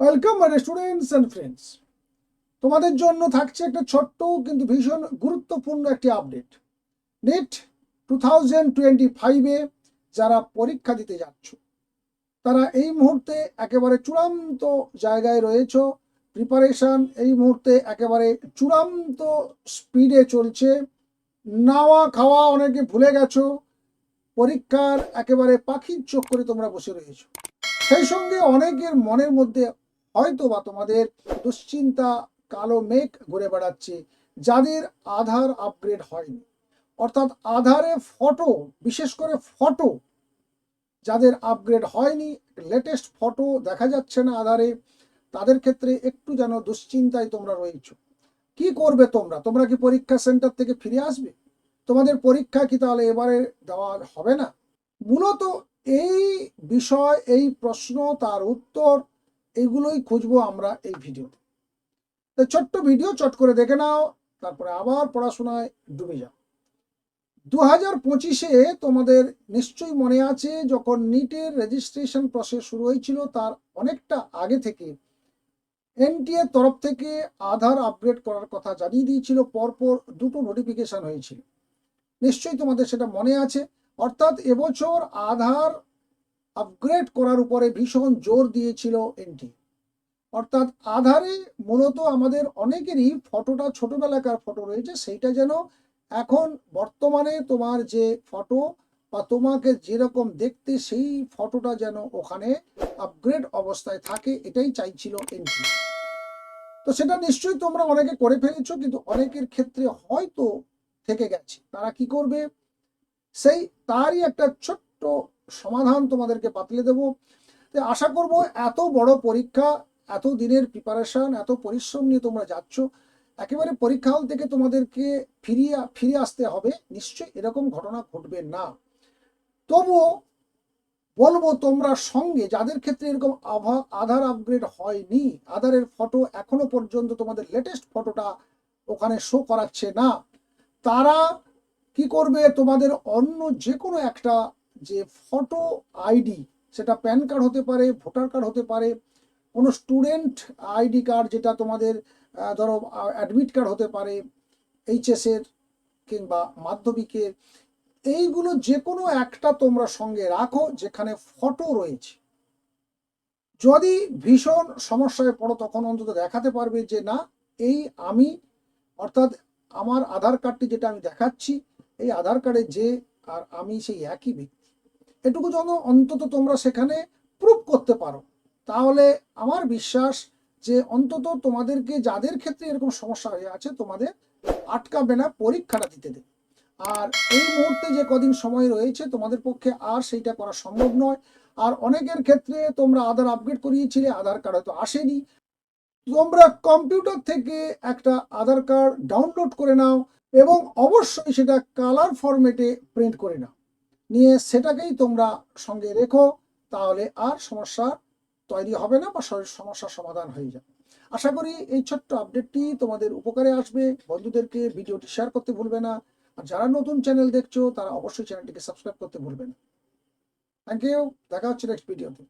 Welcome my students and friends তোমাদের জন্য থাকছে একটা ছোট্ট কিন্তু ভীষণ গুরুত্বপূর্ণ একটি update NET two thousand twenty ফাইভে যারা পরীক্ষা দিতে যাচ্ছ, তারা এই মুহূর্তে একেবারে চূড়ান্ত জায়গায় রয়েছ। প্রিপারেশন এই মুহূর্তে একেবারে চূড়ান্ত স্পিডে চলছে। নাওয়া খাওয়া অনেকে ভুলে গেছো, পরীক্ষার একেবারে পাখির চোখ করে তোমরা বসে রয়েছো। সেই সঙ্গে অনেকের মনের মধ্যে হয়তো বা তোমাদের দুশ্চিন্তা কালো মেঘ ঘুরে বেড়াচ্ছে, যাদের আধার আপগ্রেড হয়নি। অর্থাৎ আধারে ফটো বিশেষ করে ফটো যাদের আপগ্রেড হয়নি লেটেস্ট ফটো দেখা যাচ্ছে না আধারে, তাদের ক্ষেত্রে একটু যেন দুশ্চিন্তায় তোমরা রয়েছো। কি করবে তোমরা? তোমরা কি পরীক্ষা সেন্টার থেকে ফিরে আসবে? তোমাদের পরীক্ষা কি তাহলে এবারে দেওয়া হবে না? মূলত এই বিষয়, এই প্রশ্ন, তার উত্তর এগুলোই খুঁজবো আমরা এই ভিডিওতে। তো ছোট্ট ভিডিও, চট করে দেখে নাও, তারপরে আবার পড়াশোনায় ডুবে যাও। দু হাজার পঁচিশে তোমাদের নিশ্চয়ই মনে আছে, যখন নিটের রেজিস্ট্রেশন প্রসেস শুরু হয়েছিল, তার অনেকটা আগে থেকে এনটিএ তরফ থেকে আধার আপগ্রেড করার কথা জানিয়ে দিয়েছিল, পরপর দুটো নোটিফিকেশন হয়েছিল। নিশ্চয়ই তোমাদের সেটা মনে আছে। অর্থাৎ এবছর আধার আপগ্রেড করার উপরে ভীষণ জোর দিয়েছিল এনটি অর্থাৎ আধারে মূলত আমাদের অনেকেরই ফটোটা ছোটবেলাকার ফটো রয়েছে, সেইটা যেন এখন বর্তমানে তোমার যে ফটো বা তোমাকে যেরকম দেখতে সেই ফটোটা যেন ওখানে আপগ্রেড অবস্থায় থাকে, এটাই চাইছিল এনটি তো সেটা নিশ্চয়ই তোমরা অনেকে করে ফেলেছো, কিন্তু অনেকের ক্ষেত্রে হয়তো থেকে গেছে। তারা কি করবে? সেই তারই একটা ছোট্ট সমাধান তোমাদেরকে বাতলে দেব। তো আশা করব এত বড় পরীক্ষা, এত দিনের প্রিপারেশন এত পরিশ্রম নিয়ে তোমরা যাচ্ছ, একেবারে পরীক্ষা হল থেকে তোমাদেরকে ফিরিয়ে ফিরে আসতে হবে। নিশ্চয়ই এরকম ঘটনা ঘটবে না। তবুও বলব তোমরা সঙ্গে, যাদের ক্ষেত্রে এরকম আভা, আধার আপগ্রেড হয়নি, আধারের ফটো এখনও পর্যন্ত তোমাদের লেটেস্ট ফটোটা ওখানে শো করাচ্ছে না, তারা কি করবে? তোমাদের অন্য যে কোনো একটা যে ফটো আইডি সেটা প্যান কার্ড হতে পারে ভোটার কার্ড হতে পারে, কোনো স্টুডেন্ট আইডি কার্ড যেটা তোমাদের ধরো অ্যাডমিট কার্ড হতে পারে এইচএসের কিংবা মাধ্যমিকের এইগুলো যে কোনো একটা তোমরা সঙ্গে রাখো যেখানে ফটো রয়েছে। যদি ভীষণ সমস্যায় পড়ো, তখন অন্তত দেখাতে পারবে যে না, এই আমি, অর্থাৎ আমার আধার কার্ডটি যেটা আমি দেখাচ্ছি, এই আধার কার্ডে যে আর আমি সেই একই ব্যক্তি। এটুকু যেন অন্তত তোমরা সেখানে প্রুভ করতে পারো। তাহলে আমার বিশ্বাস যে অন্তত তোমাদেরকে যাদের ক্ষেত্রে এরকম সমস্যা হয়ে আছে, তোমাদের আটকাবে না, পরীক্ষাটা দিতে দেবে আর এই মুহূর্তে যে কদিন সময় রয়েছে, তোমাদের পক্ষে আর সেইটা করা সম্ভব নয়। আর অনেকের ক্ষেত্রে তোমরা আধার আপগ্রেড করিয়েছিলে, আধার কার্ড হয়তো আসেনি। তোমরা কম্পিউটার থেকে একটা আধার কার্ড ডাউনলোড করে নাও এবং অবশ্যই সেটা কালার ফরম্যাটে প্রিন্ট করে নাও। নিয়ে সেটাকেই তোমরা সঙ্গে রেখো, তাহলে আর সমস্যা তৈরি হবে না বা সমস্যার সমাধান হয়ে যাবে। আশা করি এই ছোট্ট আপডেটটি তোমাদের উপকারে আসবে। বন্ধুদেরকে ভিডিওটি শেয়ার করতে ভুলবে না। আর যারা নতুন চ্যানেল দেখছ, তারা অবশ্যই চ্যানেলটিকে সাবস্ক্রাইব করতে ভুলবে না। থ্যাংক ইউ দেখা হচ্ছে নেক্সট ভিডিওতে